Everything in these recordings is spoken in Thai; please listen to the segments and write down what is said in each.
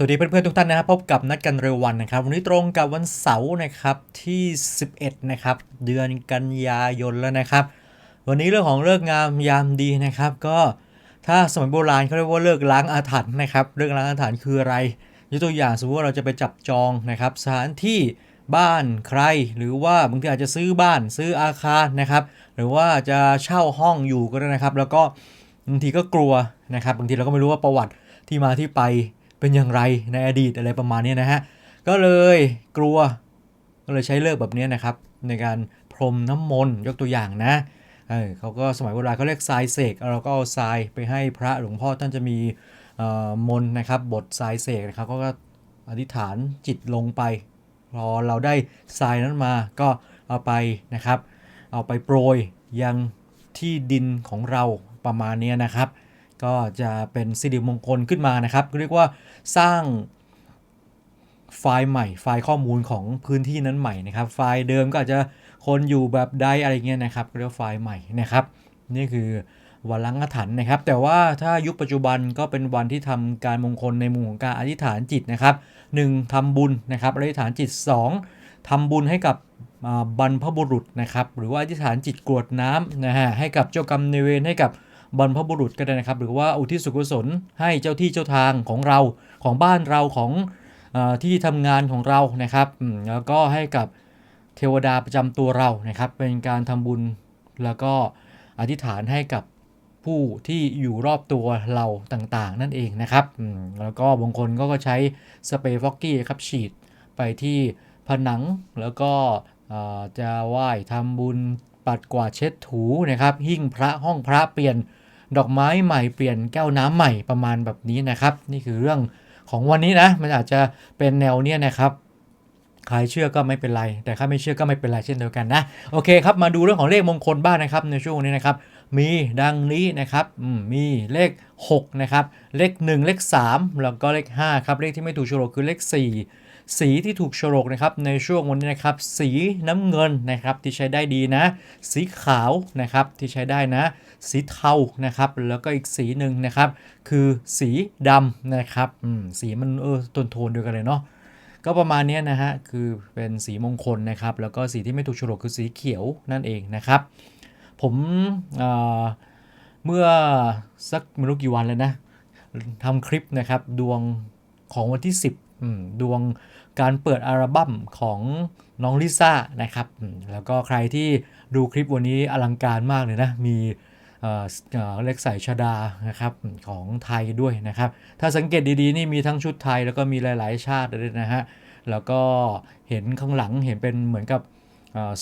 สวัสดีเพื่อนๆทุกท่านนะครับพบกับนัดกันเร็ววันนะครับ วันนี้ตรงกับวันเสาร์นะครับที่ 11 นะครับ เดือนกันยายนแล้วนะครับ วันนี้เรื่องของเลิกงามยามดีนะครับ ก็ถ้าสมัยโบราณเขาเรียกว่าเลิกล้างอาถรรพ์นะครับเลิกล้างอาถรรพ์คืออะไรยกตัวอย่างสมมติว่าเราจะไปจับจองนะครับ สถานที่บ้านใคร หรือว่าบางทีอาจจะซื้อบ้านซื้ออาคารนะครับ หรือว่าจะเช่าห้องอยู่ก็ได้นะครับ แล้วก็บางทีก็กลัวนะครับ บางทีเราก็ไม่รู้ว่าประวัติที่มาที่ไป เป็นอย่างไรในอดีตอะไรประมาณนี้นะฮะ ก็เลยกลัว ก็เลยใช้เลิกแบบนี้นะครับ ในการพรมน้ำมนต์ยกตัวอย่างนะเออเขาก็สมัยโบราณเขาเรียกทรายเสกเราก็เอาทรายไปให้พระหลวงพ่อท่านจะมีมนนะครับบททรายเสกนะครับเขาก็อธิษฐานจิตลงไป พอเราได้ทรายนั้นมาก็เอาไปนะครับ เอาไปโปรยยังที่ดินของเราประมาณนี้นะครับ ก็จะเป็นสิริมงคลขึ้นมานะครับ เรียกว่าสร้างไฟล์ใหม่ ไฟล์ข้อมูลของพื้นที่นั้นใหม่นะครับ ไฟล์เดิมก็อาจจะคนอยู่แบบใดอะไรเงี้ยนะครับเรียกว่าไฟล์ใหม่นะครับ นี่คือวันล้างอาถรรพ์นะครับ แต่ว่าถ้ายุคปัจจุบันก็เป็นวันที่ทำการมงคลในมุมของการอธิษฐานจิตนะครับ 1. ทำบุญนะครับอธิษฐานจิต 2. ทำบุญให้กับบรรพบุรุษนะครับ หรือว่าอธิษฐานจิตกรวดน้ำนะฮะให้กับเจ้ากรรมนายเวรให้กับ บรรพบุรุษก็ได้นะครับ หรือว่าอุทิศกุศลให้เจ้าที่เจ้าทางของเราของบ้านเราของอที่ทำงานของเรานะครับแล้วก็ให้กับเทวดาประจำตัวเรานะครับ เป็นการทำบุญแล้วก็อธิษฐานให้กับผู้ที่อยู่รอบตัวเราต่างๆ นั่นเองนะครับแล้วก็บางคนก็ใช้สเปรย์ฟอกกี้ครับฉีดไปที่ผนังแล้วก็จะไหว้ทำบุญปัดกวาดเช็ดถูนะครับ หิ้งพระห้องพระเปลี่ยน ดอกไม้ใหม่เปลี่ยนแก้วน้ำใหม่ประมาณแบบนี้นะครับ นี่คือเรื่องของวันนี้นะมันอาจจะเป็นแนวเนี้ยนะครับใครเชื่อก็ไม่เป็นไร แต่ถ้าไม่เชื่อก็ไม่เป็นไรเช่นเดียวกันนะโอเคครับมาดูเรื่องของเลขมงคลบ้างนะครับในช่วงนี้นะครับมีดังนี้นะครับมีเลข 6 นะครับ เลข 1 เลข 3 แล้วก็เลข 5 ครับ เลขที่ไม่ถูกโฉลกคือเลข 4 สีที่ถูกโฉลกนะครับในช่วงวันนี้นะครับ สีน้ำเงินนะครับที่ใช้ได้ดีนะ สีขาวนะครับที่ใช้ได้นะ สีเทานะครับ แล้วก็อีกสีหนึ่งนะครับ คือสีดำนะครับสีมันเออโทนๆเดียวกันเลยเนาะก็ประมาณนี้นะฮะคือเป็นสีมงคลนะครับ แล้วก็สีที่ไม่ถูกฉลกคือสีเขียวนั่นเองนะครับ ผมเเมื่อสักไม่รู้กี่วันแล้วนะทำคลิปนะครับดวงของวันที่ 10 ดวงการเปิดอัลบั้มของน้องลิซ่านะครับ แล้วก็ใครที่ดูคลิปวันนี้อลังการมากเลยนะ มี เล็กใส่ชดานะครับของไทยด้วยนะครับ ถ้าสังเกตดีๆนี่มีทั้งชุดไทยแล้วก็มีหลาย ๆ ชาติเลยนะฮะแล้วก็เห็นข้างหลังเห็นเป็นเหมือนกับ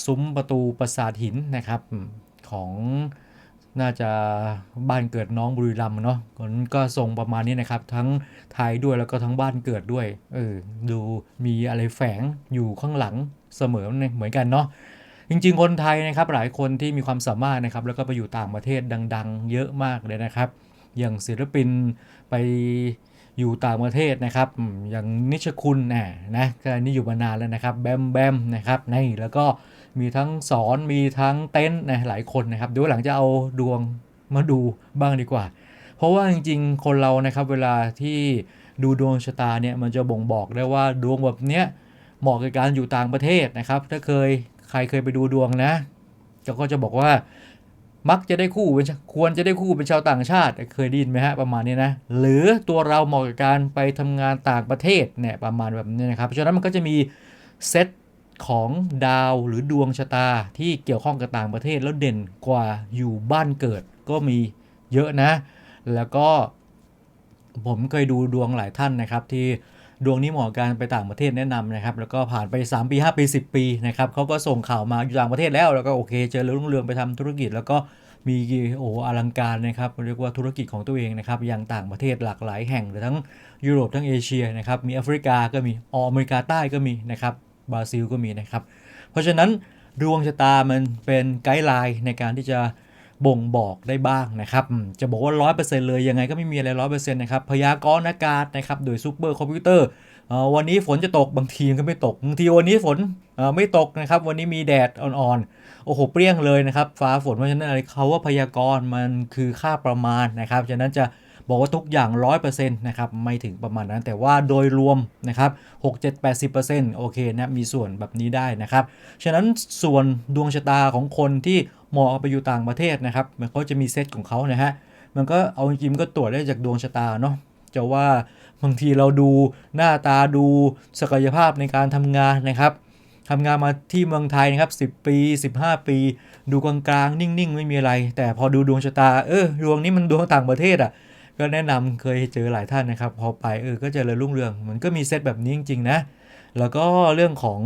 ซุ้มประตูปราสาทหินนะครับของน่าจะบ้านเกิดน้องบุรีรัมย์เนาะนก็ทรงประมาณนี้นะครับ ทั้งไทยด้วยแล้วก็ทั้งบ้านเกิดด้วยเออดูมีอะไรแฝงอยู่ข้างหลังเสมอเหมือนกันเนาะ จริง ๆ คนไทยนะครับหลายคนที่มีความสามารถนะครับแล้วก็ไปอยู่ต่างประเทศดัง ๆ เยอะมากเลยนะครับ อย่างศิลปินไปอยู่ต่างประเทศนะครับอย่างนิชคุณนะนะก็นี่อยู่มานานแล้วนะครับแบมแบมนะครับนี่แล้วก็มีทั้งสอนมีทั้งเต้นนะหลายคนนะครับเดี๋ยวหลังจะเอาดวงมาดูบ้างดีกว่า เพราะว่าจริงๆ คนเรานะครับเวลาที่ดูดวงชะตาเนี่ยมันจะบ่งบอกได้ว่าดวงแบบเนี้ยเหมาะกับการอยู่ต่างประเทศนะครับ ถ้าเคย รเคยไปดูดวงนะเขาก็จะบอกว่า มักจะได้คู่เป็นควรจะได้คู่เป็นชาวต่างชาติ เคยได้ยินไหมฮะประมาณนี้นะ หรือตัวเราเหมาะกับการไปทำงานต่างประเทศเนี่ยประมาณแบบนี้นะครับเพราะฉะนั้นมันก็จะมีเซตของดาวหรือดวงชะตาที่เกี่ยวข้องกับต่างประเทศแล้วเด่นกว่าอยู่บ้านเกิดก็มีเยอะนะ แล้วก็ผมเคยดูดวงหลายท่านนะครับที่ ดวงนี้เหมาะการไปต่างประเทศแนะนำนะครับ แล้วก็ผ่านไป 3 ปี 5 ปี 10 ปีนะครับเขาก็ส่งข่าวมาอยู่ต่างประเทศแล้ว แล้วก็โอเค เจอเรื่องรุ่งเรืองไปทำธุรกิจ แล้วก็มีโอ้อลังการนะครับเรียกว่าธุรกิจของตัวเองนะครับยังต่างประเทศหลากหลายแห่งเลยทั้งยุโรปทั้งเอเชียนะครับมีแอฟริกาก็มีออเมริกาใต้ก็มีนะครับบราซิลก็มีนะครับ เพราะฉะนั้นดวงชะตามันเป็นไกด์ไลน์ในการที่จะ บ่งบอกได้บ้างนะครับ จะบอกว่า 100%เลยยังไงก็ไม่มีอะไร 100%นะครับ พยากรณ์อากาศนะครับโดยซูเปอร์คอมพิวเตอร์วันนี้ฝนจะตกบางทีก็ไม่ตกบางทีวันนี้ฝนไม่ตกนะครับ วันนี้มีแดดอ่อนๆโอ้โหเปรี้ยงเลยนะครับ ฟ้าฝนเพราะฉะนั้นอะไรเขาว่าพยากรณ์มันคือค่าประมาณนะครับฉะนั้นจะ บอกว่าทุกอย่าง 100%นะครับไม่ถึงประมาณนั้น แต่ว่าโดยรวมนะครับ6 7 80%โอเคนะมีส่วนแบบนี้ได้นะครับ ฉะนั้นส่วนดวงชะตาของคนที่เหมาะเอไปอยู่ต่างประเทศนะครับมันเขาจะมีเซตของเขานะฮะมันก็เอาจริงๆมันก็ตรวจได้จากดวงชะตาเนาะจะว่าบางทีเราดูหน้าตาดูศักยภาพในการทำงานนะครับทำงานมาที่เมืองไทยนะครับ 10 ปี 15 ปี ดูกลางๆ นิ่งๆ ไม่มีอะไร แต่พอดูดวงชะตา เออดวงนี้มันดวงต่างประเทศอะ ก็แนะนำเคยเจอหลายท่านนะครับ พอไปเออก็เจริญรุ่งเรืองมันก็มีเซตแบบนี้จริงๆนะ แล้วก็เรื่องของ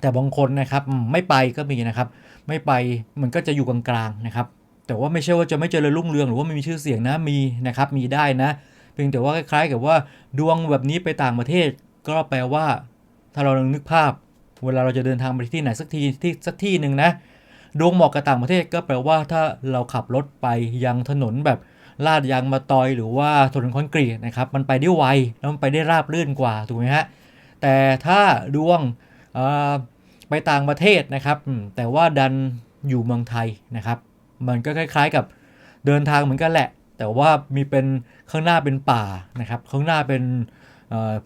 แต่บางคนนะครับไม่ไปก็มีนะครับ ไม่ไปมันก็จะอยู่กลางๆนะครับ แต่ว่าไม่ใช่ว่าจะไม่เจริญรุ่งเรืองหรือว่าไม่มีชื่อเสียงนะมีนะครับ มีได้นะ เพียงแต่ว่าคล้ายๆ กับว่าดวงแบบนี้ไปต่างประเทศ ก็แปลว่า ถ้าเราลองนึกภาพ เวลาเราจะเดินทางไปที่ไหนสักทีที่สักที่หนึ่งนะดวงเหมาะกับต่างประเทศก็แปลว่าถ้าเราขับรถไปยังถนนแบบ ลาดยางมาตอยหรือว่าถนนคอนกรีตนะครับมันไปได้ไวแล้วมันไปได้ราบรื่นกว่าถูกไหมฮะแต่ถ้าดวงไปต่างประเทศนะครับ แต่ว่าดันอยู่เมืองไทยนะครับ มันก็คล้าย ๆกับเดินทางเหมือนกันแหละ แต่ว่ามีเป็นข้างหน้าเป็นป่านะครับ ข้างหน้าเป็น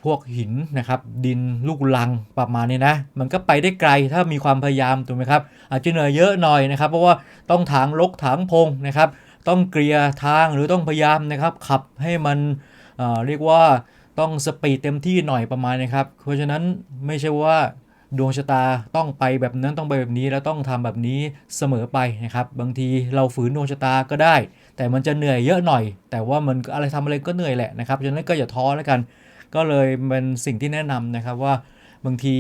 พวกหินนะครับ ดินลูกลังประมาณนี้นะ มันก็ไปได้ไกลถ้ามีความพยายามถูกไหมครับ อาจจะเหนื่อยเยอะหน่อยนะครับ เพราะว่าต้องถางลกถางพงนะครับ ต้องเกลียทางหรือต้องพยายามนะครับ ขับให้มันเเรียกว่าต้องสปีดเต็มที่หน่อยประมาณนะครับ เพราะฉะนั้นไม่ใช่ว่าดวงชะตาต้องไปแบบนั้นต้องไปแบบนี้แล้วต้องทำแบบนี้เสมอไปนะครับ บางทีเราฝืนดวงชะตาก็ได้ แต่มันจะเหนื่อยเยอะหน่อย แต่ว่ามันอะไรทำอะไรก็เหนื่อยแหละนะครับฉะนั้นก็อย่าท้อแล้วกัน ก็เลยเป็นสิ่งที่แนะนำนะครับว่า บางที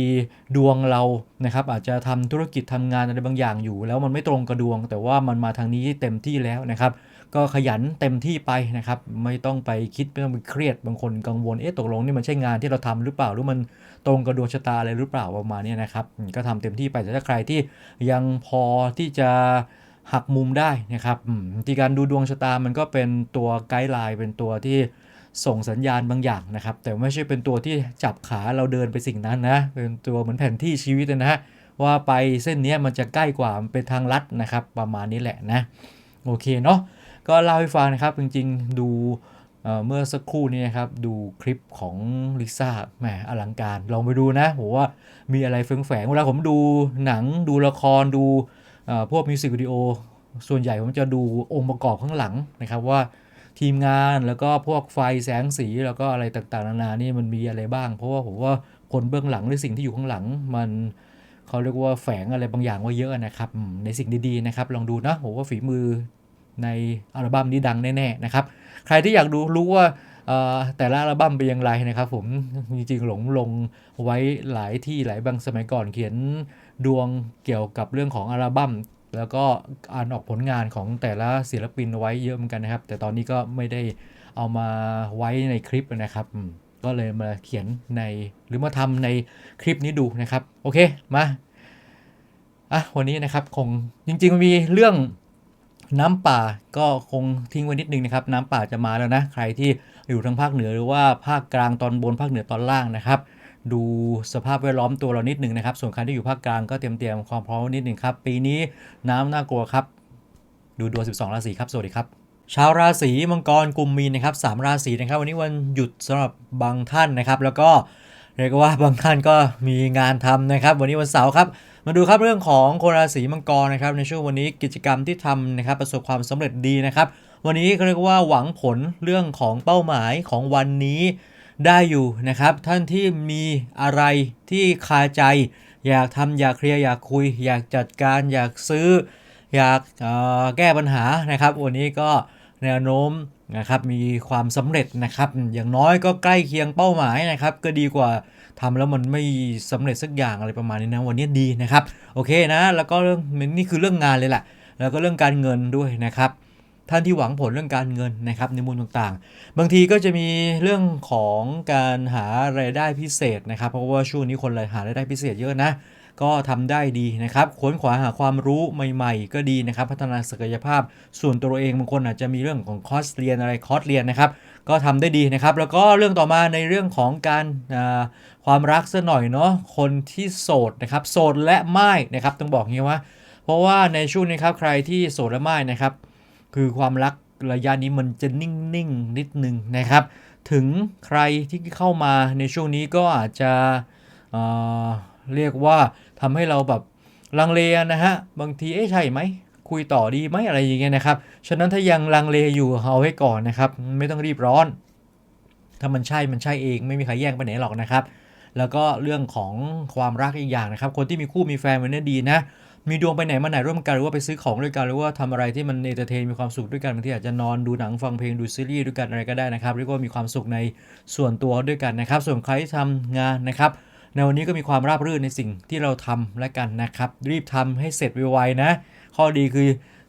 ดวงเรานะครับอาจจะทำธุรกิจทำงานอะไรบางอย่างอยู่ แล้วมันไม่ตรงกับดวง แต่ว่ามันมาทางนี้เต็มที่แล้วนะครับ ก็ขยันเต็มที่ไปนะครับ ไม่ต้องไปคิดไม่ต้องไปเครียดบางคนกังวลเอ๊ะตกลงนี่มันใช่งานที่เราทำหรือเปล่าหรือมันตรงกับดวงชะตาอะไรหรือเปล่าประมาณนี้นะครับ ก็ทำเต็มที่ไปแต่ถ้าใครที่ยังพอที่จะหักมุมได้นะครับอืมวิธีการดูดวงชะตามันก็เป็นตัวไกด์ไลน์เป็นตัวที่ ส่งสัญญาณบางอย่างนะครับ แต่ไม่ใช่เป็นตัวที่จับขาเราเดินไปสิ่งนั้นนะ เป็นตัวเหมือนแผนที่ชีวิตนะฮะว่าไปเส้นนี้มันจะใกล้กว่าเป็นทางลัดนะครับ ประมาณนี้แหละนะโอเคเนาะก็เล่าให้ฟังนะครับ จริงๆดูเอ่อเมื่อสักครู่นี้นะครับ ดูคลิปของลิซ่าแหมอลังการ ลองไปดูนะผมว่ามีอะไรแฝงเวลาผมดูหนังดูละครดูพวกมิวสิกวิดีโอส่วนใหญ่ผมจะดูองค์ประกอบข้างหลังนะครับว่า ทีมงานแล้วก็พวกไฟแสงสีแล้วก็อะไรต่างๆนานานี่มันมีอะไรบ้าง เพราะว่าผมว่าคนเบื้องหลังหรือสิ่งที่อยู่ข้างหลัง มันเขาเรียกว่าแฝงอะไรบางอย่างไว้เยอะนะครับ ในสิ่งดีๆนะครับ ลองดูนะผมว่าฝีมือในอัลบั้มนี้ดังแน่ๆนะครับ ใครที่อยากดูรู้ว่าแต่ละอัลบั้มเป็นอย่างไรนะครับผมจริงๆหลงลงไว้หลายที่หลายบางสมัยก่อนเขียนดวงเกี่ยวกับเรื่องของอัลบั้ม แล้วก็อ่านออกผลงานของแต่ละศิลปินไว้เยอะเหมือนกันนะครับ แต่ตอนนี้ก็ไม่ได้เอามาไว้ในคลิปนะครับก็เลยมาเขียนในหรือมาทำในคลิปนี้ดูนะครับ โอเคมาอะวันนี้นะครับคงจริงๆมันมีเรื่องน้ำป่าก็คงทิ้งไว้นิดนึงนะครับ น้ำป่าจะมาแล้วนะ ใครที่อยู่ทางภาคเหนือหรือว่าภาคกลางตอนบนภาคเหนือตอนล่างนะครับ ดูสภาพแวดล้อมตัวเรานิดหนึ่งนะครับ ส่วนใครที่อยู่ภาคกลางก็เตรียมเตรียมความพร้อมนิดหนึ่งครับ ปีนี้น้ำน่ากลัวครับ ดูดวง 12 ราศีครับ สวัสดีครับ ชาวราศีมังกรกลุ่มมีนนะครับสามราศีนะครับ วันนี้วันหยุดสำหรับบางท่านนะครับ แล้วก็เรียกว่าบางท่านก็มีงานทำนะครับ วันนี้วันเสาร์ครับ มาดูครับเรื่องของคนราศีมังกรนะครับ ในช่วงวันนี้กิจกรรมที่ทำนะครับ ประสบความสำเร็จดีนะครับ วันนี้เขาเรียกว่าหวังผลเรื่องของเป้าหมายของวันนี้ ได้อยู่นะครับ ท่านที่มีอะไรที่คาใจ อยากทำอยากเคลียร์อยากคุย อยากจัดการอยากซื้อ อยากออแก้ปัญหานะครับ วันนี้ก็แนวโน้มนะครับมีความสำเร็จนะครับ อย่างน้อยก็ใกล้เคียงเป้าหมายนะครับ ก็ดีกว่าทำแล้วมันไม่สำเร็จสักอย่างอะไรประมาณนี้นะวันนี้ดีนะครับ โอเคนะ แล้วก็เรื่องนี่คือเรื่องงานเลยแหละแล้วก็เรื่องการเงินด้วยนะครับ ท่านที่หวังผลเรื่องการเงินนะครับในมุมต่างๆ บางทีก็จะมีเรื่องของการหารายได้พิเศษนะครับ เพราะว่าช่วงนี้คนหารายได้พิเศษเยอะนะก็ทำได้ดีนะครับค้นขวาหาความรู้ใหม่ ๆ ก็ดีนะครับ พัฒนาศักยภาพ ส่วนตัวเองบางคนอาจจะมีเรื่องของคอร์สเรียนอะไรคอร์สเรียนนะครับ ก็ทำได้ดีนะครับ แล้วก็เรื่องต่อมาในเรื่องของการความรักซะหน่อยเนาะคนที่โสดนะครับ โสดและไม่นะครับต้องบอกงี้ว่า เพราะว่าในช่วงนี้ครับใครที่โสดและไม่นะครับ คือความรักระยะนี้มันจะนิ่งๆนิดนึงนะครับ ถึงใครที่เข้ามาในช่วงนี้ก็อาจจะเเรียกว่าทำให้เราแบบลังเลนะฮะ บางทีเอ๊ะใช่ไหม คุยต่อดีไหมอะไรอย่างเงี้ยนะครับ ฉะนั้นถ้ายังลังเลอยู่เอาไว้ก่อนนะครับ ไม่ต้องรีบร้อน ถ้ามันใช่มันใช่เองไม่มีใครแย่งไปไหนหรอกนะครับแล้วก็เรื่องของความรักอีกอย่างนะครับ คนที่มีคู่มีแฟนมันเนี่ยดีนะ มีดวงไปไหนมาไหนร่วมกันหรือว่าไปซื้อของด้วยกันหรือว่าทำอะไรที่มันเอนเตอร์เทนมีความสุขด้วยกันบางทีอาจจะนอนดูหนังฟังเพลงดูซีรีส์ด้วยกันอะไรก็ได้นะครับเรียกว่ามีความสุขในส่วนตัวด้วยกันนะครับ ส่วนใครที่ทำงานนะครับในวันนี้ก็มีความราบรื่นในสิ่งที่เราทำและกันนะครับ รีบทำให้เสร็จไวๆนะ ข้อดีคือ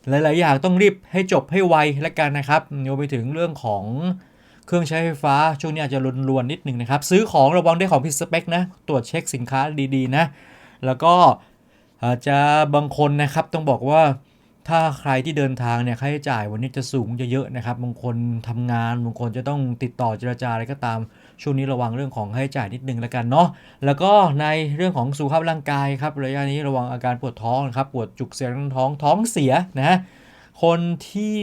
หลายๆอย่างต้องรีบให้จบให้ไวและกันนะครับโยไปถึงเรื่องของเครื่องใช้ไฟฟ้าช่วงนี้อาจจะลวนๆนิดหนึ่งนะครับ ซื้อของระวังได้ของผิดสเปคนะ ตรวจเช็คสินค้าดีๆนะ แล้วก็ อาจจะบางคนนะครับต้องบอกว่าถ้าใครที่เดินทางเนี่ยค่าใช้จ่ายวันนี้จะสูงเยอะๆนะครับบางคนทำงานบางคนจะต้องติดต่อเจรจาอะไรก็ตาม ช่วงนี้ระวังเรื่องของค่าใช้จ่ายนิดนึงแล้วกันเนาะแล้วก็ในเรื่องของสุขภาพร่างกายครับระยะนี้ระวังอาการปวดท้องนะครับปวดจุกเสียดท้องท้องเสียนะคนที่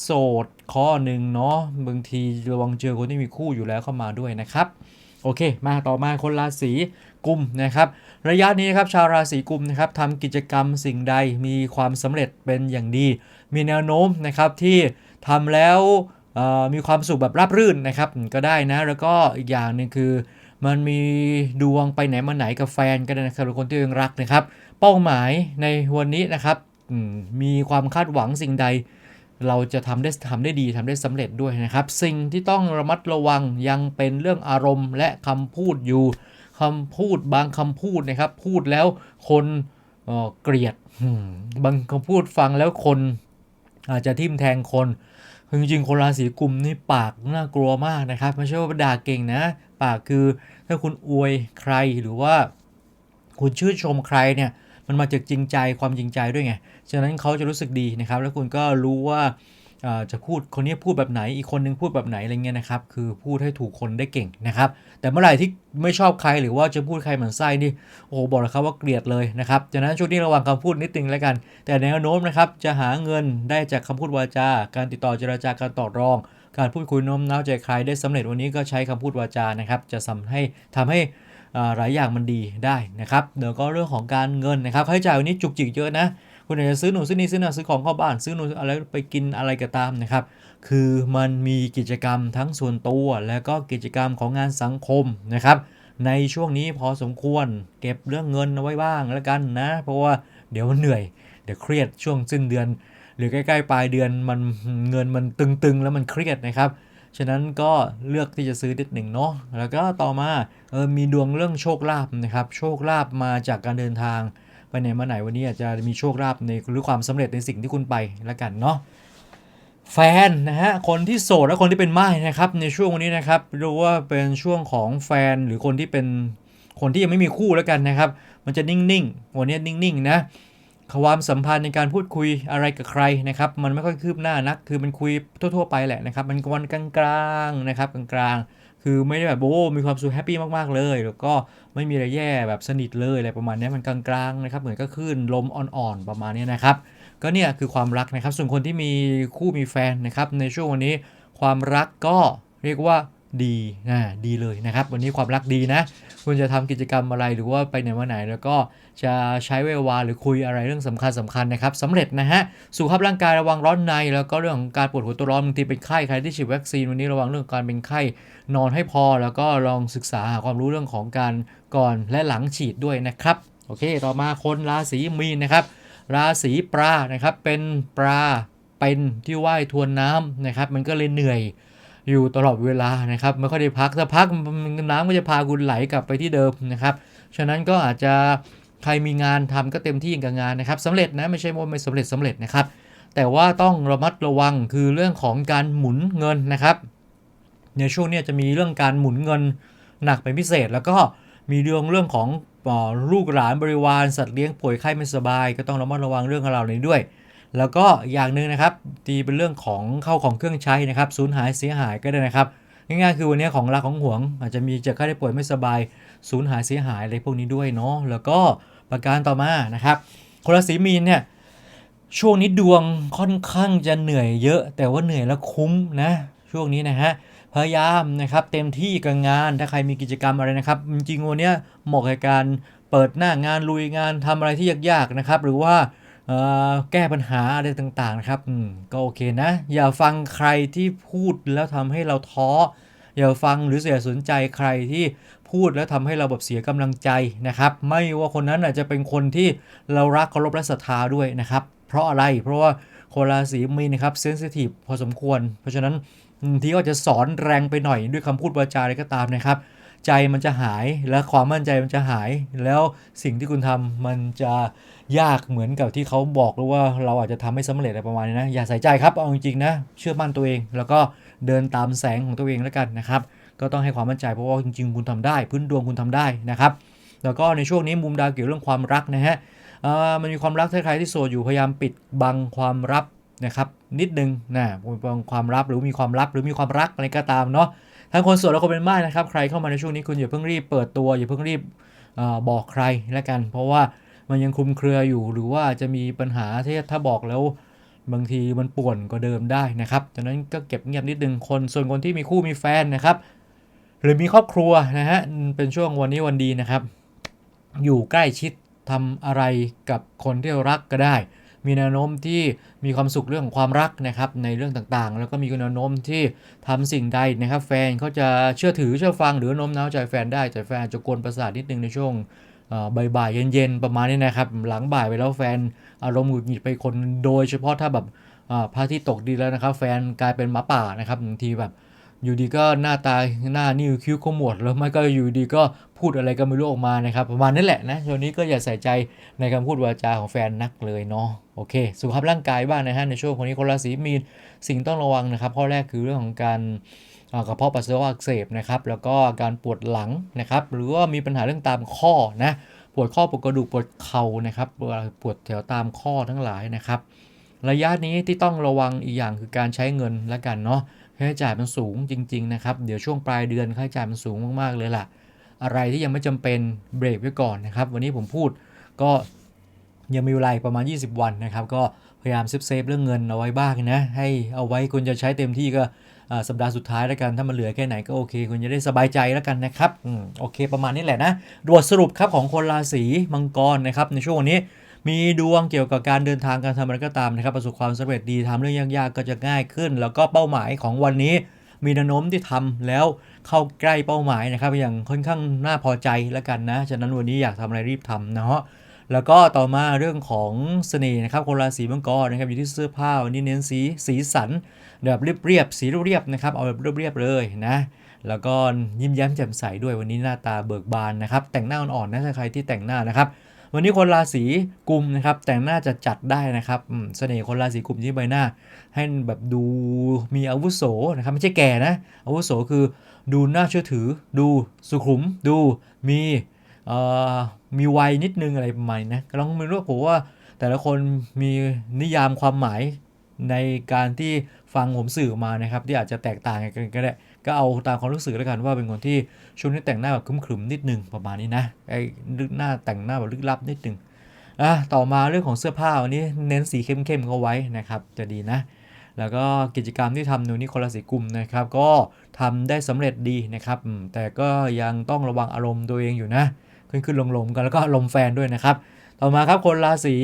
โสดข้อหนึ่งเนาะบางทีระวังเจอคนที่มีคู่อยู่แล้วเข้ามาด้วยนะครับ โอเค มาต่อมาคนราศีกุมนะครับ ระยะนี้ครับชาวราศีกุมนะครับทำกิจกรรมสิ่งใดมีความสำเร็จเป็นอย่างดี มีแนวโน้มนะครับที่ทำแล้วมีความสุขแบบราบรื่นนะครับก็ได้นะ แล้วก็อีกอย่างหนึ่งคือ มันมีดวงไปไหนมาไหนกับแฟนก็ได้นะครับหรือคนที่ยังรักนะครับ เป้าหมายในวันนี้นะครับมีความคาดหวังสิ่งใด เราจะทำได้ทำได้ดีทำได้สำเร็จด้วยนะครับ สิ่งที่ต้องระมัดระวังยังเป็นเรื่องอารมณ์และคำพูดอยู่คำพูดบางคำพูดนะครับ พูดแล้วคนเออเกลียดบางคำพูดฟังแล้วคนอาจจะทิ่มแทงคนคจริงๆคนราศีกุมนี่ปากน่ากลัวมากนะครับไม่ใช่ว่าด่าเก่งนะ ปากคือถ้าคุณอวยใครหรือว่า คุณชื่นชมใครเนี่ย มันมาจากจริงใจความจริงใจด้วยไง ฉะนั้นเขาจะรู้สึกดีนะครับ แล้วคุณก็รู้ว่าจะพูดคนนี้พูดแบบไหนอีกคนนึงพูดแบบไหนอะไรเงี้ยนะครับคือพูดให้ถูกคนได้เก่งนะครับ แต่เมื่อไหร่ที่ไม่ชอบใครหรือว่าจะพูดใครเหมือนไส้นี่โอ้โหบอกเลยครับว่าเกลียดเลยนะครับฉะนั้นช่วงนี้ระวังคำพูดนิดนึงแล้วกัน แต่แนวโน้มนะครับจะหาเงินได้จากคำพูดวาจา การติดต่อเจรจาการต่อรอง การพูดคุยโน้มน้าวใจใครได้สำเร็จวันนี้ก็ใช้คำพูดวาจานะครับ จะทำให้ทำให้ หลายอย่างมันดีได้นะครับเดี๋ยวก็เรื่องของการเงินนะครับค่าใช้จ่ายวันนี้จุกจิกเยอะนะคุณอาจจะซื้อหนูซื้อนี่ซื้อนั่นซื้อของเข้าบ้านซื้อหนูอะไรไปกินอะไรก็ตามนะครับ คือมันมีกิจกรรมทั้งส่วนตัว แล้วก็กิจกรรมของงานสังคมนะครับ ในช่วงนี้พอสมควรเก็บเรื่องเงินเอาไว้บ้างแล้วกันนะ เพราะว่าเดี๋ยวมันเหนื่อย เดี๋ยวเครียดช่วงสิ้นเดือน หรือใกล้ๆปลายเดือนมันเงินมันตึงๆ แล้วมันเครียดนะครับ ฉะนั้นก็เลือกที่จะซื้อนิดหนึ่งเนาะแล้วก็ต่อมาเออมีดวงเรื่องโชคลาภนะครับโชคลาภมาจากการเดินทางไปไหนมาไหนวันนี้อาจจะมีโชคลาภในหรือความสำเร็จในสิ่งที่คุณไปแล้วกันเนาะแฟนนะฮะคนที่โสดและคนที่เป็นไม้นะครับในช่วงวันนี้นะครับรู้ว่าเป็นช่วงของแฟนหรือคนที่เป็นคนที่ยังไม่มีคู่แล้วกันนะครับ มันจะนิ่งๆวันนี้นิ่งๆนะ ความสัมพันธ์ในการพูดคุยอะไรกับใครนะครับ มันไม่ค่อยคืบหน้านัก คือมันคุยทั่ว ๆ ไปแหละนะครับ มันวันกลางๆนะครับกลางๆ คือไม่ได้แบบโอ้มีความสุขแฮปปี้มากๆเลย แล้วก็ไม่มีอะไรแย่แบบสนิทเลยอะไรประมาณนี้มันกลางๆนะครับเหมือนก็คลื่นลมอ่อนๆประมาณนี้นะครับ ก็เนี่ยคือความรักนะครับ ส่วนคนที่มีคู่มีแฟนนะครับในช่วงวันนี้ความรักก็เรียกว่า ดีนะดีเลยนะครับ วันนี้ความรักดีนะ คุณจะทำกิจกรรมอะไรหรือว่าไปไหนมาไหน แล้วก็จะใช้เวลาหรือคุยอะไรเรื่องสำคัญสำคัญนะครับสำเร็จนะฮะสุขภาพร่างกายระวังร้อนใน แล้วก็เรื่องของการปวดหัวตัวร้อนบางทีเป็นไข้ใครที่ฉีดวัคซีนวันนี้ระวังเรื่องการเป็นไข้นอนให้พอ แล้วก็ลองศึกษาหาความรู้เรื่องของการก่อนและหลังฉีดด้วยนะครับโอเค ต่อมาคนราศีมีนนะครับ ราศีปลานะครับเป็นปลาเป็นที่ว่ายทวนน้ำนะครับ มันก็เลยเหนื่อย อยู่ตลอดเวลานะครับไม่ค่อยได้พักถ้าพักน้ำก็จะพาคุณไหลกลับไปที่เดิมนะครับ ฉะนั้นก็อาจจะใครมีงานทำก็เต็มที่กับงานนะครับสำเร็จนะไม่ใช่ว่าไม่สำเร็จสำเร็จนะครับ แต่ว่าต้องระมัดระวังคือเรื่องของการหมุนเงินนะครับ ในช่วงนี้จะมีเรื่องการหมุนเงินหนักเป็นพิเศษ แล้วก็มีเรื่องเรื่องของออลูกหลานบริวารสัตว์เลี้ยงป่วยไข้ไม่สบาย ก็ต้องระมัดระวังเรื่องของเรานี้ด้วย แล้วก็อย่างหนึ่งนะครับตีเป็นเรื่องของเข้าของเครื่องใช้นะครับสูญหายเสียหายก็ได้นะครับง่ายๆคือวันนี้ของรักของห่วง อาจจะมีเจ็บไข้ได้ป่วยไม่สบายสูญหายเสียหายอะไรพวกนี้ด้วยเนาะแล้วก็ประการต่อมานะครับคนราศีมีนเนี่ยช่วงนี้ดวงค่อนข้างจะเหนื่อยเยอะ แต่ว่าเหนื่อยแล้วคุ้มนะช่วงนี้นะฮะพยายามนะครับเต็มที่กับงานถ้าใครมีกิจกรรมอะไรนะครับ จริงๆวันนี้เหมาะกับการเปิดหน้างานลุยงานทำอะไรที่ยากๆนะครับ หรือว่า แก้ปัญหาอะไรต่างๆนะครับก็โอเคนะ อย่าฟังใครที่พูดแล้วทำให้เราท้อ อย่าฟังหรือเสียสนใจใครที่พูดแล้วทำให้เราแบบเสียกำลังใจนะครับ ไม่ว่าคนนั้นอาจจะเป็นคนที่เรารักเคารพและศรัทธาด้วยนะครับ เพราะอะไรเพราะว่าคนราศีมีนะครับเซนซิทีฟพอสมควร เพราะฉะนั้นทีก็จะสอนแรงไปหน่อยด้วยคำพูดวาจาอะไรก็ตามนะครับ ใจมันจะหายและความมั่นใจมันจะหาย แล้วสิ่งที่คุณทำมันจะ ยากเหมือนกับที่เขาบอกหรือว่าเราอาจจะทำไม่สำเร็จอะไรประมาณนี้นะ อย่าใส่ใจครับ เอาจริงๆนะ เชื่อมั่นตัวเอง แล้วก็เดินตามแสงของตัวเองแล้วกันนะครับ ก็ต้องให้ความมั่นใจเพราะว่าจริงๆ คุณทำได้ พื้นดวงคุณทำได้นะครับ แล้วก็ในช่วงนี้มุมดาวเกี่ยวเรื่องความรักนะฮะมันมีความรักถ้าใครที่โสดอยู่พยายามปิดบังความลับนะครับ นิดนึงนะปิดบังความลับหรือมีความลับหรือมีความรักอะไรก็ตามเนาะทั้งคนโสดและคนเป็นม่ายนะครับ ใครเข้ามาในช่วงนี้คุณอย่าเพิ่งรีบเปิดตัวอย่าเพิ่งรีบอบอกใครแล้วกัน เพราะว่า มันยังคลุมเครืออยู่หรือว่าจะมีปัญหาที่ถ้าบอกแล้ว บางทีมันป่วนกว่าเดิมได้นะครับดังนั้นก็เก็บเงียบนิดนึงคน ส่วนคนที่มีคู่มีแฟนนะครับ หรือมีครอบครัวนะฮะเป็นช่วงวันนี้วันดีนะครับ อยู่ใกล้ชิดทำอะไรกับคนที่รักก็ได้ มีแนวโน้มที่มีความสุขเรื่องของความรักนะครับในเรื่องต่างๆ แล้วก็มีแนวโน้มที่ทำสิ่งใดนะครับ แฟนเขาจะเชื่อถือเชื่อฟังหรือโน้มน้าวใจแฟนได้แต่แฟนจะกวนประสาทนิดนึงในช่วง บ่ายๆเย็นๆประมาณนี้นะครับ หลังบ่ายไปแล้วแฟนอารมณ์หงุดหงิดไปคนโดยเฉพาะถ้าแบบอ่าพระอาที่ตกดีแล้วนะครับ แฟนกลายเป็นหมาป่านะครับบางทีแบบอยู่ดีก็หน้าตาหน้านิ้วคิ้วขมวดแล้วไม่ก็อยู่ดีก็ พูดอะไรก็ไม่รู้ออกมานะครับ ประมาณนั้นแหละนะช่วงนี้ก็อย่าใส่ใจในคำพูดวาจาของแฟนนักเลยเนาะโอเค สุขภาพร่างกายบ้างนะฮะในช่วงคนนี้คนราศีมีนสิ่งต้องระวังนะครับ ข้อแรกคือเรื่องของการกระเพาะปัสสาวะอักเสบนะครับแล้วก็การปวดหลังนะครับหรือว่ามีปัญหาเรื่องตามข้อนะปวดข้อปวดกระดูกปวดเข่านะครับปวดแถวตามข้อทั้งหลายนะครับระยะนี้ที่ต้องระวังอีกอย่างคือการใช้เงินละกันเนาะค่าใช้จ่ายมันสูงจริง ๆ นะครับ เดี๋ยวช่วงปลายเดือนค่าใช้จ่ายมันสูงมาก ๆ เลยล่ะ อะไรที่ยังไม่จำเป็นเบรกไว้ก่อนนะครับ วันนี้ผมพูดก็ยังมีเวลาประมาณ 20 วันนะครับ ก็พยายามเซฟเซฟเรื่องเงินเอาไว้บ้างนะ ให้เอาไว้คุณจะใช้เต็มที่ก็สัปดาห์สุดท้ายแล้วกัน ถ้ามันเหลือแค่ไหนก็โอเค คุณจะได้สบายใจแล้วกันนะครับอโอเค ประมาณนี้แหละนะบทสรุปครับของคนราศีมังกรนะครับ ในช่วงวันนี้มีดวงเกี่ยวกับการเดินทางการทำอะไรก็ตามนะครับ ประสบความสำเร็จดีทำเรื่องยากๆก็จะง่ายขึ้น แล้วก็เป้าหมายของวันนี้มีแนวโน้มที่ทำแล้ว เข้าใกล้เป้าหมายนะครับ อย่างค่อนข้างน่าพอใจแล้วกันนะ ฉะนั้นวันนี้อยากทำอะไรรีบทำนะฮะแล้วก็ต่อมาเรื่องของเสน่ห์นะครับคนราศีมังกรนะครับอยู่ที่เสื้อผ้าวันนี้เน้นสีสีสันแบบเรียบๆสีเรียบๆนะครับเอาแบบเรียบๆเลยนะแล้วก็ยิ้มแย้มแจ่มใสด้วยวันนี้หน้าตาเบิกบานนะครับแต่งหน้าอ่อนๆนะถ้าใครที่แต่งหน้านะครับ วันนี้คนราศีกุมนะครับ แต่งหน้าจะจัดได้นะครับเสน่ห์คนราศีกุมที่ใบหน้า ให้แบบดูมีอาวุโสนะครับ ไม่ใช่แก่นะอาวุโสคือดูน่าเชื่อถือ ดูสุขุม ดูมีมีวัยนิดนึงอะไรประมาณนี้นะลองไม่รู้ว่าผมว่าแต่ละคนมีนิยามความหมายในการที่ฟังผมสื่อมานะครับ ที่อาจจะแตกต่างกันก็ได้ ก็เอาตามความรู้สึกแล้วกันว่าเป็นคนที่ช่วงนี้แต่งหน้าแบบครึมๆนิดนึงประมาณนี้นะไอ้ลึกหน้าแต่งหน้าแบบลึกลับนิดนึงอะต่อมาเรื่องของเสื้อผ้าวันนี้เน้นสีเข้มๆเข้าไว้นะครับจะดีนะ แล้วก็กิจกรรมที่ทำนูนี่คนละสีกลุ่มนะครับ ก็ทำได้สำเร็จดีนะครับ แต่ก็ยังต้องระวังอารมณ์ตัวเองอยู่นะ ขึ้นขึ้นลงๆกันแล้วก็อารมแฟนด้วยนะครับ ต่อมาครับคนราศี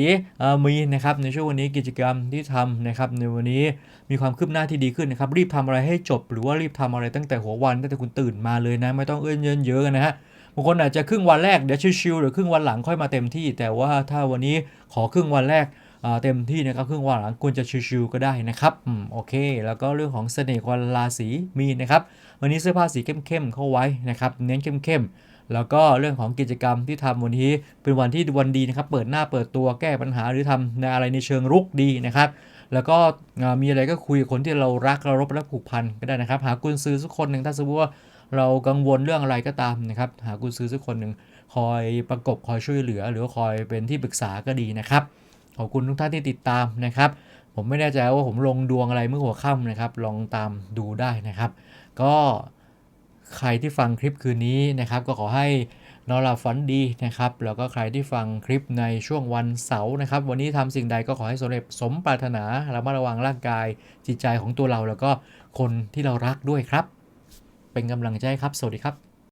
มีนะครับในช่วงวันนี้กิจกรรมที่ทำนะครับในวันนี้มีความคืบหน้าที่ดีขึ้นนะครับรีบทำอะไรให้จบ หรือว่ารีบทำอะไรตั้งแต่หัววันตั้งแต่คุณตื่นมาเลยนะไม่ต้องเอื้อนเยินเยอะนะฮะบางคนอาจจะครึ่งวันแรกเดี๋ยวชิวๆหรือครึ่งวันหลังค่อยมาเต็มที่ แต่ว่าถ้าวันนี้ขอครึ่งวันแรกเต็มที่นะครับครึ่งวันหลังควรจะชิวๆก็ได้นะครับอืมโอเค แล้วก็เรื่องของเสน่ห์คนราศีมีนนะครับวันนี้เสื้อผ้าสีเข้มๆเข้าไว้นะครับเน้นเข้มๆ แล้วก็เรื่องของกิจกรรมที่ทำวันนี้เป็นวันที่วันดีนะครับ เปิดหน้าเปิดตัวแก้ปัญหาหรือทำในอะไรในเชิงรุกดีนะครับแล้วก็มีอะไรก็คุยกับคนที่เรารักเรารบและผูกพันก็ได้นะครับ หากุญซื้อสักคนหนึ่งถ้าสมมติว่าเรากังวลเรื่องอะไรก็ตามนะครับ หากุญซื้อสักคนหนึ่งคอยประกบคอยช่วยเหลือ หรือคอยเป็นที่ปรึกษาก็ดีนะครับ ขอบคุณทุกท่านที่ติดตามนะครับ ผมไม่แน่ใจว่าผมลงดวงอะไรเมื่อหัวค่ำนะครับ ลองตามดูได้นะครับ ก็ ใครที่ฟังคลิปคืนนี้นะครับ ก็ขอให้นอนหลับฝันดีนะครับ แล้วก็ใครที่ฟังคลิปในช่วงวันเสาร์นะครับ วันนี้ทำสิ่งใดก็ขอให้สำเร็จสมปรารถนาระมัดระวังร่างกายจิตใจของตัวเราแล้วก็คนที่เรารักด้วยครับ เป็นกำลังใจครับ สวัสดีครับ